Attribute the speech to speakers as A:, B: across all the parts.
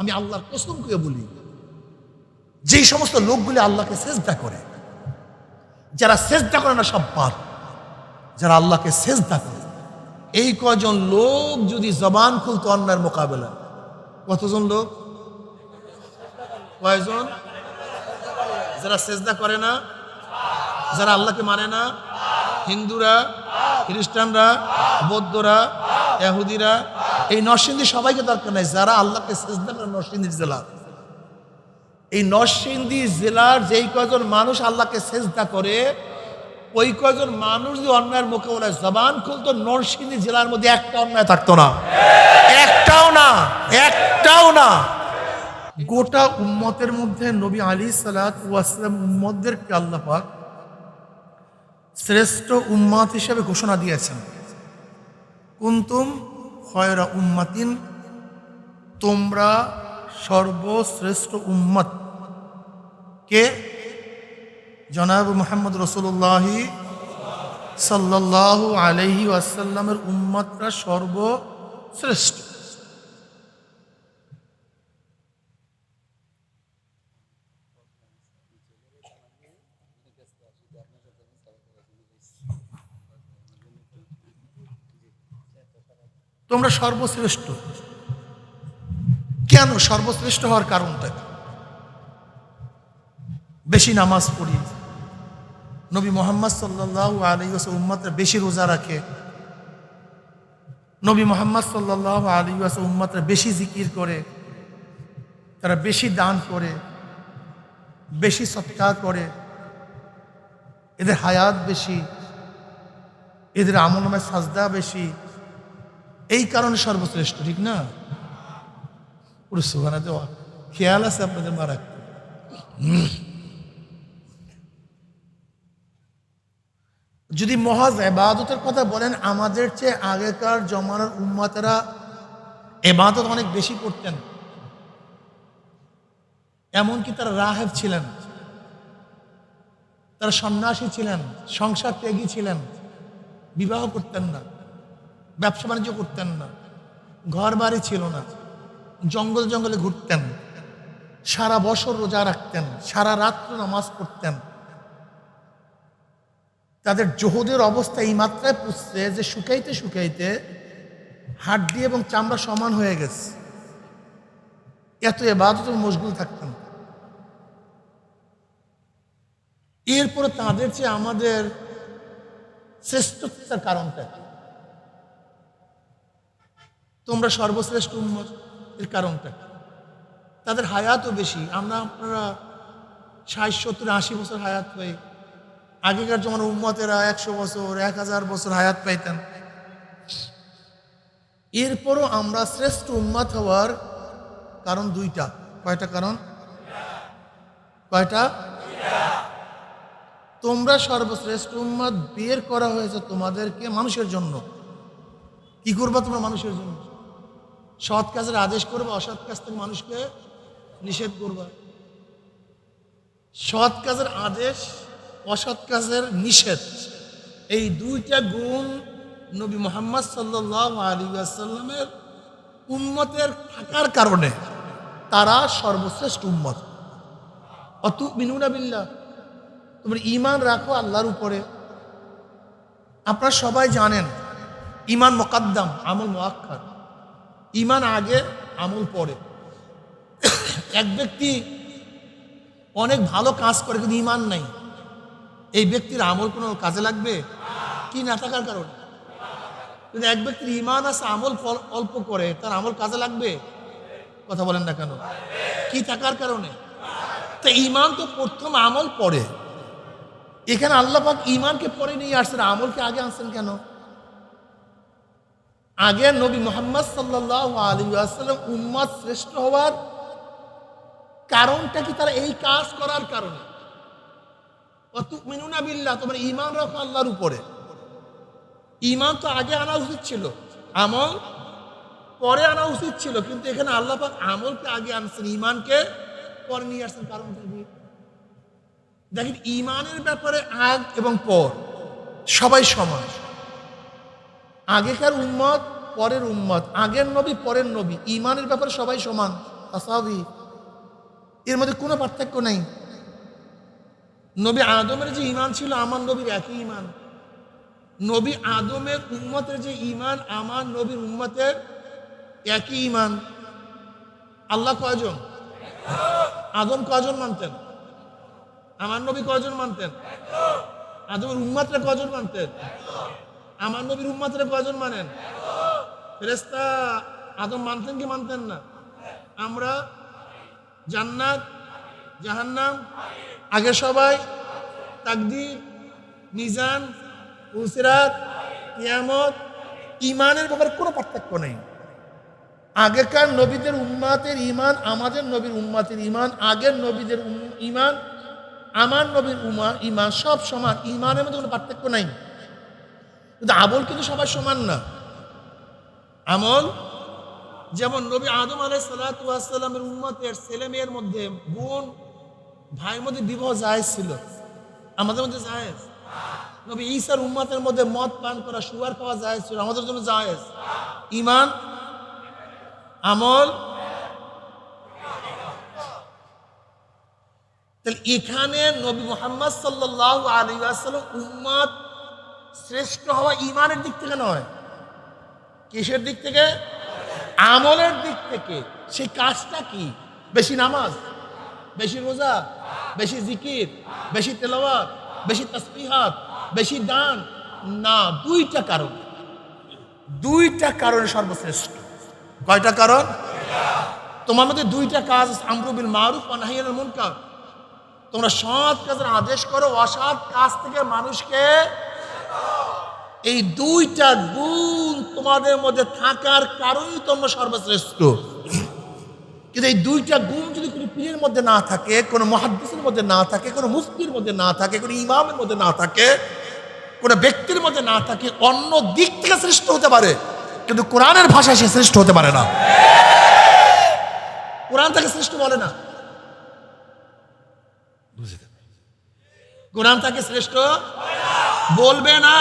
A: আমি আল্লাহর কসম করে বলি, যেই সমস্ত লোকগুলি আল্লাহকে সেজদা করে, যারা সেজদা করে না সব বাদ, যারা আল্লাহকে সেজদা করে, এই কজন লোক যদি জবান খুলতো অন্যায়ের মোকাবেলা, কতজন লোক? কয়জন? যারা সেজদা করে না, যারা আল্লাহকে মানে না, হিন্দুরা, খ্রিস্টানরা, বৌদ্ধরা এহুদিরা এই নরসিংদী সবাইকে দরকার নাই, যারা আল্লাহকে সেজদা করে নরসিংদী জেলা। এই নরসিংদী জেলার যেই কজন মানুষ আল্লাহকে সেজদা করে, ওই কজন মানুষ যদি অন্যায়ের মোকাবেলায় জবান খুলতো, নরসিংদী জেলার মধ্যে একটা অন্যায় থাকতো না। একটাও না একটাও না। গোটা উম্মতের মধ্যে নবী আলী সালাত ওয়াসলাম উম্মতদেরকে আল্লাহ পাক শ্রেষ্ঠ উম্মাত হিসেবে ঘোষণা দিয়েছেন। কুন্তুম খয়রা উম্মাতিন তোমরা সর্বশ্রেষ্ঠ উম্মত। কে? জনাব মোহাম্মদ রসুল্লাহি সাল্লাহ আলহি আসাল্লামের উম্মতরা সর্বশ্রেষ্ঠ। তোমরা সর্বশ্রেষ্ঠ। কেন সর্বশ্রেষ্ঠ হওয়ার কারণটা? বেশি নামাজ পড়ি। নবী মোহাম্মদ সাল্লাহ আলী উম্মাতরা বেশি রোজা রাখে। নবী মোহাম্মদ সাল্লাহ আলী উম্মাতরা বেশি জিকির করে। তারা বেশি দান করে। বেশি সৎকার করে। এদের হায়াত বেশি। এদের আমলনামের সাজদা বেশি। এই কারণে সর্বশ্রেষ্ঠ, ঠিক না? পুরো দেওয়া। খেয়াল আছে আপনাদের মারাক যদি মহাজ এবাদতের কথা বলেন, আমাদের চেয়ে আগেকার জমানার উম্মাতেরা এবাদত অনেক বেশি করতেন। এমনকি তারা রাহেব ছিলেন। তারা সন্ন্যাসী ছিলেন, সংসার ত্যাগী ছিলেন। বিবাহ করতেন না। ব্যবসা বাণিজ্য করতেন না। ঘর বাড়ি ছিল না। জঙ্গল জঙ্গলে ঘুরতেন। সারা বছর রোজা রাখতেন। সারা রাত্র নামাজ পড়তেন। তাদের জোহদের অবস্থা এই মাত্রায় পুষছে যে শুকাইতে শুকাইতে হাড্ডি এবং চামড়া সমান হয়ে গেছে। এত এ এবাদত মশগুল থাকতেন এরপরে তাদের চেয়ে আমাদের শ্রেষ্ঠতার কারণটা তোমরা সর্বশ্রেষ্ঠ উন্মত এর কারণটা তাদের হায়াতও বেশি। আমরা আপনারা ষাট, সত্তর, আশি বছর হায়াত পাই আগেকার যেমন উম্মতেরা একশো বছর, এক হাজার বছর হায়াত পাইতেন। এরপরও আমরা শ্রেষ্ঠ উম্মাত হওয়ার কারণ দুইটা। কয়টা কারণ? কয়টা? তোমরা সর্বশ্রেষ্ঠ উম্মাদ বের করা হয়েছে তোমাদেরকে মানুষের জন্য। কি করবা তোমরা মানুষের জন্য? সৎ কাজের আদেশ করবা, অসৎ কাজ থেকে মানুষকে নিষেধ করবা। সৎ কাজের আদেশ, অসৎ কাজের নিষেধ, এই দুইটা গুণ নবী মোহাম্মদ সাল্লাহ আসাল্লামের উন্মতের থাকার কারণে তারা সর্বশ্রেষ্ঠ উম্মত। অতু মিনুনা বিল্লাহ, তোমরা ইমান রাখো আল্লাহর উপরে। আপনারা সবাই জানেন ইমান মোকাদ্দাম, আমল মোয়াক্কার ইমান আগে, আমল পরে। এক ব্যক্তি অনেক ভালো কাজ করে, কিন্তু ইমান নাই। এই ব্যক্তির আমল কোনো কাজে লাগবে? কি না থাকার কারণে? কিন্তু এক ব্যক্তির ইমান আছে, আমল অল্প করে, তার আমল কাজে লাগবে? কথা বলেন না কেন? কি থাকার কারণে? তা ইমান তো প্রথম আমল পড়ে এখানে আল্লাহ পাক ইমানকে পরে নিয়ে আসছেন, আমলকে আগে আনছেন কেন? আগে নবী মোহাম্মদ সাল্লাহ আলী আসাল্লাম উম্মাদ শ্রেষ্ঠ হওয়ার কারণটা কি? তারা এই কাজ করার কারণে। মিনুনা বিল্লাহ, তোমার ইমান রাখো আল্লাহর উপরে। ইমান তো আগে আনা উচিত ছিল, আমল পরে আনা উচিত ছিল, কিন্তু এখানে আল্লাহ পাক আমলকে আগে আনছেন ইমানকে পরে নিয়ে আসছেন, কারণটা কি? দেখেন ইমানের ব্যাপারে আগ এবং পর সবাই সমান। আগেকার উম্মত, পরের উম্মত, আগের নবী, পরের নবী, ইমানের ব্যাপারে সবাই সমান তাসাবি এর মধ্যে কোনো পার্থক্য নেই। নবী আদমের যে ইমান ছিল, আমার নবীর একই ইমান নবী আদমের উম্মতের যে ইমান আমার নবীর উম্মতের একই ইমান আল্লাহ কয়জন? আদম কয়জন মানতেন? আমার নবী কয়জন মানতেন? আদমের উম্মাতরা কয়জন মানতেন? আমার নবীর উম্মাতরা কয়জন মানেন? ফেরেস্তা আদম মানতেন কি মানতেন না? আমরা জান্নাত, জাহান্নাম, আগে সবাই, তাকদির, মিজান উসরাত কিয়ামত ইমানের ব্যাপারে কোনো পার্থক্য নেই। আগেকার নবীদের উম্মাতের ইমান আমাদের নবীর উম্মাতের ইমান আগের নবীদের ইমান আমার নবীর উমা ইমান সব সমান ইমানের মধ্যে কোনো পার্থক্য নাই। কিন্তু আমল কিন্তু সবার সমান না। আমল যেমন নবী আদম আলাই সালাতামের উম্মতের ছেলে মেয়ের মধ্যে বোন, ভাইয়ের মধ্যে বিবাহ জায়েজ ছিল। আমাদের মধ্যে জায়েজ। নবী ঈসার মধ্যে মদ পান করা খাওয়া জায়েজ ছিল, আমাদের জন্য জায়েজ। ইমান আমল। তাহলে এখানে নবী মোহাম্মদ সাল্লাহ আলী আসাল্লাম উম্মত শ্রেষ্ঠ হওয়া ইমানের দিক থেকে নয়। কিসের দিক থেকে? আমলের দিক থেকে। সেই কাজটা কি? বেশি নামাজ, বেশি রোজা, বেশি জিকির, বেশি তেলাওয়াত, বেশি তসবিহাত, বেশি দান? না, দুইটা কারণ। দুইটা কারণে সর্বশ্রেষ্ঠ। কয়টা কারণ? তোমার মধ্যে দুইটা কাজ আমরুবিল মারুফ অনাহিয়াল মুনকার। তোমরা সৎ কাজের আদেশ করো, অসৎ কাজ থেকে মানুষকে এই দুইটা গুণ তোমাদের মধ্যে থাকার কারণেই তোমরা সর্বশ্রেষ্ঠ। কিন্তু এই দুইটা গুণ যদি কোনো পীরের মধ্যে না থাকে, কোনো মহাদ্দিসের মধ্যে না থাকে, কোনো মুফতির মধ্যে না থাকে, কোনো ইমামের মধ্যে না থাকে, কোনো ব্যক্তির মধ্যে না থাকে, অন্য দিক থেকে শ্রেষ্ঠ হতে পারে, কিন্তু কোরআনের ভাষায় সে শ্রেষ্ঠ হতে পারে না। কোরআন তাকে শ্রেষ্ঠ বলে না। কোরআন তাকে শ্রেষ্ঠ বলবে না।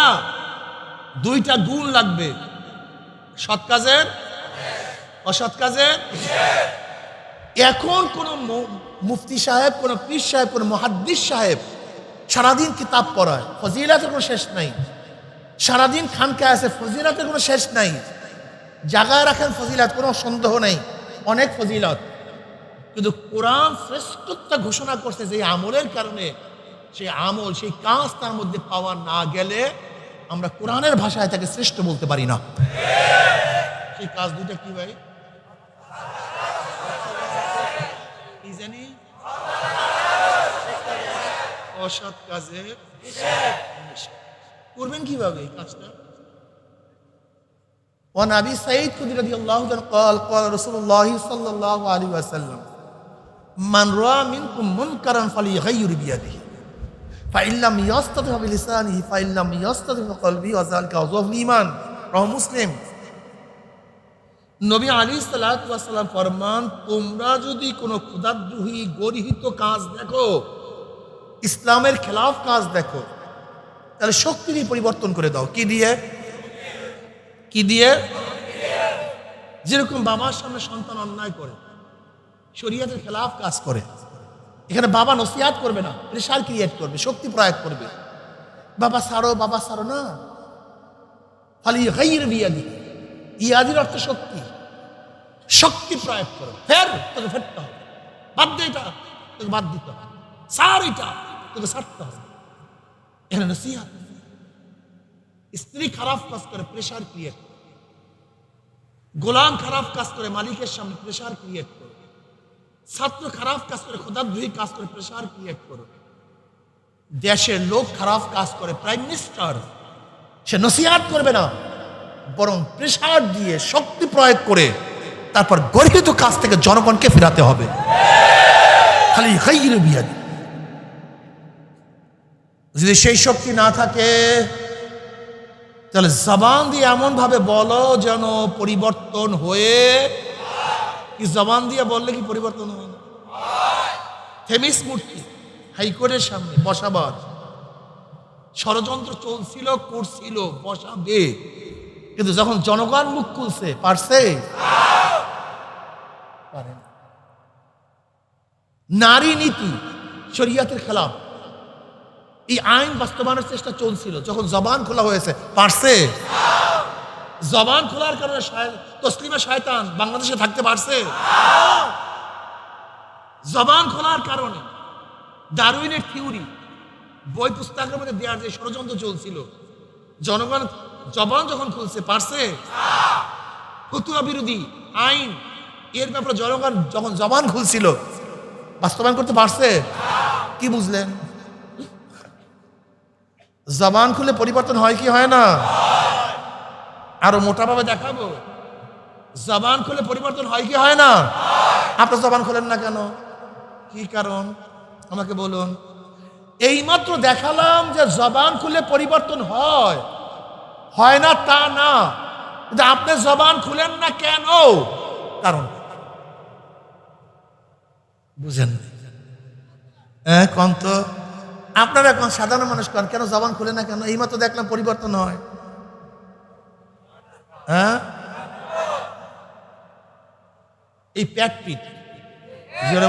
A: দুইটা গুণ লাগবে। সৎ কাজের? অসৎ কাজের? এখন কোন মুফতি সাহেব, কোন পীর সাহেব, কোন মহাদ্দিস সাহেব সারাদিন কিতাব পড়ায়। ফজিলাতের কোনো শেষ নাই। সারাদিন খানকে আছে, ফজিলাতের কোনো শেষ নাই। জাগায় রাখেন ফজিলাত, কোনো সন্দেহ নেই। অনেক ফজিলত। কিন্তু কোরআন শ্রেষ্ঠত্ব ঘোষণা করছে যে আমলের কারণে, সেই আমল, সেই কাজ তার মধ্যে পাওয়া না গেলে আমরা কোরআনের ভাষায় তাকে শ্রেষ্ঠ বলতে পারি না সেই কাজ দুইটা কি ভাই কি জানি অসৎ কাজে করবেন কিভাবে এই কাজটা وعن ابي سعيد خدري رضي الله عنه قال قال رسول الله صلى الله عليه وسلم من راى منكم منكرا فليغير بيده ফাইল্লাম ফাইল্লাম কলবি রহ মুসলিম। নবী আলী সালাতাম ফরমান, তোমরা যদি কোনো ক্ষুদাদ্রোহী গরিহিত কাজ দেখো, ইসলামের খেলাফ কাজ দেখো, তাহলে শক্তি নিয়ে পরিবর্তন করে দাও। কি দিয়ে? কি দিয়ে? যেরকম বাবার সামনে সন্তান অন্যায় করে, শরীয়তের খেলাফ কাজ করে। এখানে বাবা নসিহাত করবে না প্রেশার ক্রিয়েট করবে, শক্তি প্রয়োগ করবে। বাবা সারো বাবা সারো না। খালি গাইয়ের বিয়াদি ইয়াদির অর্থ শক্তি। শক্তি প্রয়োগ করো। ফের তোকে ফেরতে হবে। বাদ দে এটা, তোকে বাদ দিতে হবে। সার এটা, তোকে সারতে হবে। এখানে নসিহাত। স্ত্রী খারাপ কাজ করে প্রেশার ক্রিয়েট গোলাম খারাপ কাজ করে, মালিকের সামনে প্রেশার ক্রিয়েট করে। ছাত্র খারাপ কাজ করে খোদাদ্রোহী কাজ করে প্রেশার ক্রিয়েট করো। দেশের লোক খারাপ কাজ করে প্রাইম মিনিস্টার সে নসিহাত করবে না, বরং প্রেশার দিয়ে শক্তি প্রয়োগ করে তারপর গর্হিত কাজ থেকে জনগণকে ফেরাতে হবে। খালি হাইরে বিয়া যদি সেই শক্তি না থাকে, তাহলে জবান দিয়ে এমন ভাবে বলো যেন পরিবর্তন হয়ে কি জবান দিয়ে বললে কি পরিবর্তন হয় না? থেমিস মূর্তি, হাইকোর্টের সামনে বসাবার। ষড়যন্ত্র চলছিল, করছিল, বসাবে। কিন্তু যখন জনগণ মুখ খুলছে, পারছে? পারে নারী নীতি, শরিয়াতের খেলাফ। এই আইন বাস্তবায়নের চেষ্টা চলছিল, যখন জবান খোলা হয়েছে, পারছে? জবান খোলার কারণে তসলিমা শয়তান বাংলাদেশে থাকতে পারছে? জবান খোলার কারণে ডারউইনের থিওরি, বই পুস্তকের মধ্যে দেওয়ার যে ষড়যন্ত্র চলছিল, জনগণ জবান যখন খুলছে, পারছে? ফতুয়া বিরোধী আইন, এর ব্যাপারে জনগণ যখন জবান খুলছিল, বাস্তবায়ন করতে পারছে? কি বুঝলেন? জবান খুলে পরিবর্তন হয় কি হয় না? আরও মোটাভাবে দেখাবো। জবান খুলে পরিবর্তন হয় কি হয় না? আপনার জবান খোলেন না কেন? কি কারণ? আমাকে বলুন। এইমাত্র দেখালাম যে জবান খুলে পরিবর্তন হয়। হয় না তা না। কিন্তু আপনি জবান খুলেন না কেন? কারণ বুঝেন হ্যাঁ কন তো? আপনারা এখন সাধারণ মানুষ কেন জবান খুলে না কেন? এইমাত্র দেখলাম পরিবর্তন হয়। হ্যাঁ? এই প্যাট পিট।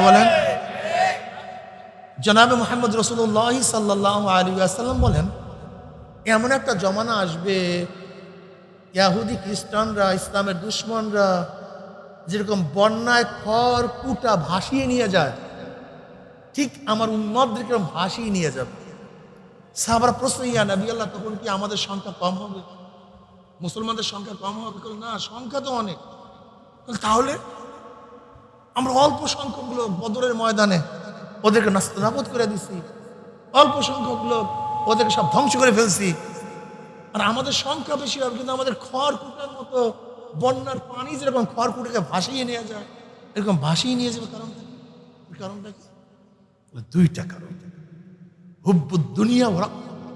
A: বলেন। জনাবে মোহাম্মদ রসুল্লাহ সাল্লাহ আলী আসাল্লাম বলেন, এমন একটা জমানা আসবে, ইয়াহুদি খ্রিস্টানরা, ইসলামের দুশ্মনরা যেরকম বন্যায় খড় কুটা ভাসিয়ে নিয়ে যায়, ঠিক আমার উন্মতদেরকে এরকম ভাসিয়ে নিয়ে যাবে। সাহাবার প্রশ্ন, ইয়া নবী আল্লাহ, তখন কি আমাদের সংখ্যা কম হবে? মুসলমানদের সংখ্যা কম হবে না, সংখ্যা তো অনেক। তাহলে আমরা অল্প সংখ্যক লোক বদরের ময়দানে ওদেরকে নাস্তানাবুদ করে দিছি, অল্প সংখ্যক লোক ওদেরকে সব ধ্বংস করে ফেলছি। আর আমাদের সংখ্যা বেশি হবে কিন্তু আমাদের খড় কুটার মতো বন্যার পানি যেরকম খড় কুটাকে ভাসিয়ে নেওয়া যায়, এরকম ভাসিয়ে নিয়ে যাবে কারণটা কি? ওই কারণটা কি? দুইটা কারণ। হুব্বুদ দুনিয়া ওরা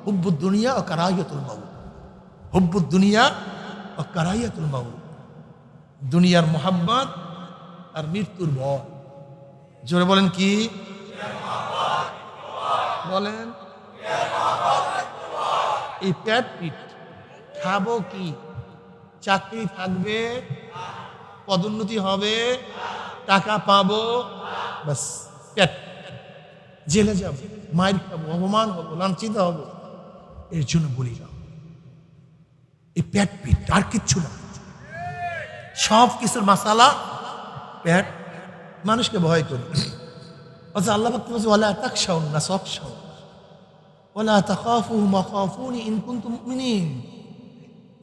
A: হুব্বুদ দুনিয়া ও কারাইয়াতুল মাউত। হুব্বুদ দুনিয়া ও কারাইয়াতুল মাউত। দুনিয়ার মোহাম্মত আর মৃত্যুর ভয়। জোরে বলেন কি? বলেন, এই প্যাট পিট খাব কি? চাকরি থাকবে, পদোন্নতি হবে, টাকা পাবো বাস পেট জেলে যাব মায়ের খাব, অপমান হব, লাঞ্ছিত হব, এর জন্য বলি না। এই প্যাট পিট, আর কিচ্ছু না। সব কিছুর মাসালা প্যাট মানুষকে ভয় করি। অথচ আল্লাহ ভক্ত বলছে ওলা তাক শাউন না, সব শাউন। ওলা তাকাফু মাকাফুনি ইন কুনতুম মুমিনিন।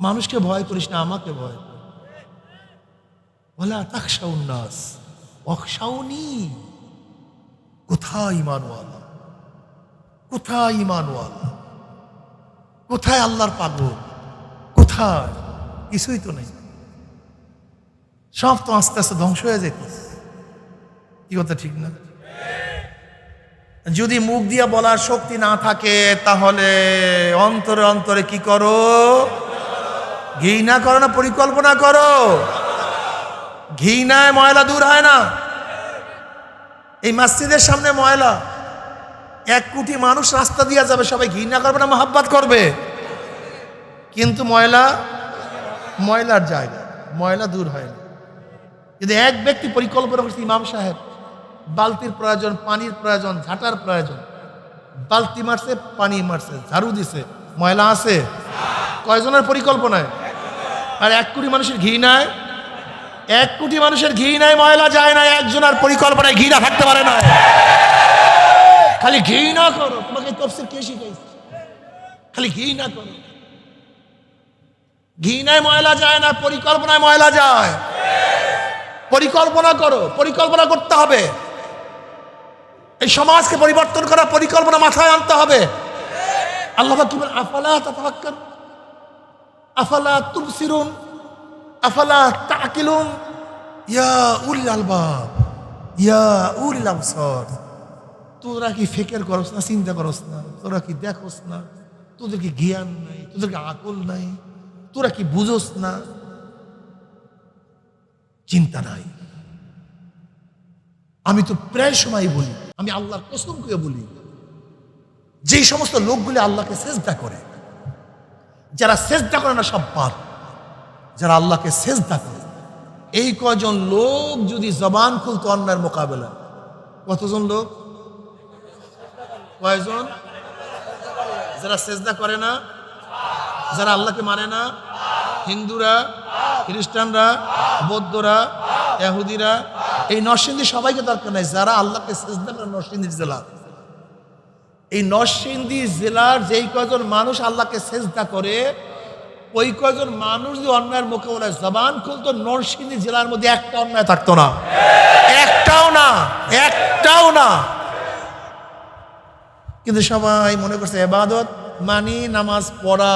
A: মানুষকে ভয় করিস না, আমাকে ভয় কর। ওলা তাক শাউন নাস অকশাউনি কোথায় ইমানওয়ালা কোথায় ইমানওয়ালা কোথায় আল্লাহর পাগল? কোথায়? কিছুই তো নেই। সব তো আস্তে আস্তে ধ্বংস হয়ে যেতেছে কি কথা, ঠিক না? যদি মুখ দিয়ে বলার শক্তি না থাকে, তাহলে অন্তরে অন্তরে কি করো? ঘৃণা করো না, পরিকল্পনা করো। ঘৃণায় ময়লা দূর হয় না। এই মসজিদের সামনে ময়লা। এক কোটি মানুষ রাস্তা দিয়ে যাবে, সবাই ঘৃণা করবে না, মহাব্বাত করবে। কিন্তু ময়লা, ময়লার জায়গা, ময়লা দূর হয় না যদি এক ব্যক্তি পরিকল্পনা করছে, ইমাম সাহেব, বালতির প্রয়োজন, পানির প্রয়োজন, ঝাঁটার প্রয়োজন, বালতি মারছে, পানি মারছে, ঝাড়ু দিছে, ময়লা আছে? কয়জনের পরিকল্পনায়? আর এক কোটি মানুষের ঘি নাই? এক কোটি মানুষের ঘি নাই, ময়লা যায় না একজনের পরিকল্পনায় ঘি না থাকতে পারে না। খালি ঘি না করো, তোমাকে তফসিল কে শিখাইছে? খালি ঘি না করো। ঘি নাই ময়লা যায় না, পরিকল্পনায় ময়লা যায়। পরিকল্পনা করো, পরিকল্পনা করতে হবে। এই সমাজকে পরিবর্তন করার পরিকল্পনা মাথায় আনতে হবে। আল্লাহ কি বলেন আফালা তাফাক্কার আফালা তুবসিরুন, আফালা তাকিলুন, ইয়া উল আলবাব, ইয়া উল আবসর। তোরা কি ফেকের করস না, চিন্তা করস না, তোরা কি দেখোস না, তোদের কি জ্ঞান নাই, তোদের কি আকল নাই? তোরা কি বুঝোস না? চিন্তা নাই। আমি তো প্রায় সময় বলি, আমি আল্লাহর কসম করে বলি, যেই সমস্ত লোকগুলি আল্লাহকে সেজদা করে, যারা সেজদা করে না সব বাদ, যারা আল্লাহকে সেজদা করে, এই কয়জন লোক যদি জবান খুলতো অন্যায়ের মোকাবেলা। কতজন লোক? কয়জন? যারা সেজদা করে না যারা আল্লাহকে মানে না, হিন্দুরা, খ্রিস্টানরা, বৌদ্ধরা এহুদিরা এই নরসিংদী সবাইকে দরকার নাই, যারা আল্লাহকে সেজদা করে জেলা। এই নরসিংদী জেলার যেই কয়জন মানুষ আল্লাহকে সেজদা করে, ওই কয়জন মানুষ যদি অন্যায়ের মোকাবেলায় জবান খুলতো নরসিংদী জেলার মধ্যে একটা অন্যায় থাকতো না। একটাও না একটাও না। কিন্তু সবাই মনে করছে, এবাদত মানি, নামাজ পড়া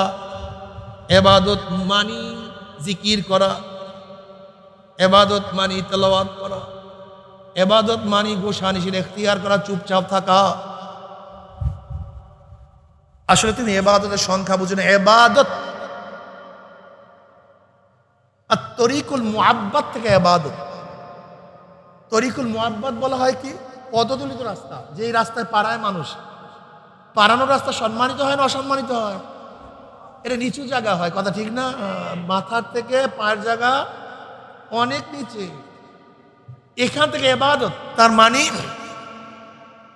A: এবাদত মানি, জিকির করা, এবাদত মানি তেলাওয়াত করা, এবাদত মানি গোসানিসির এখতিয়ার করা, চুপচাপ থাকা। আসলে তিনি এবাদতের সংখ্যা বুঝেন, এবাদত। আর তরিকুল মুআব্বাত থেকে এবাদত। তরিকুল মুআব্বাত বলা হয় কি? পদদলিত রাস্তা, যেই রাস্তায় পাড়ায় মানুষ। পাড়ানোর রাস্তা সম্মানিত হয় না অসম্মানিত হয়? এটা নিচু জায়গা হয়, কথা ঠিক না? মাথার থেকে পায়ের জায়গা অনেক নিচে। এখান থেকে এবাদত, তার মানে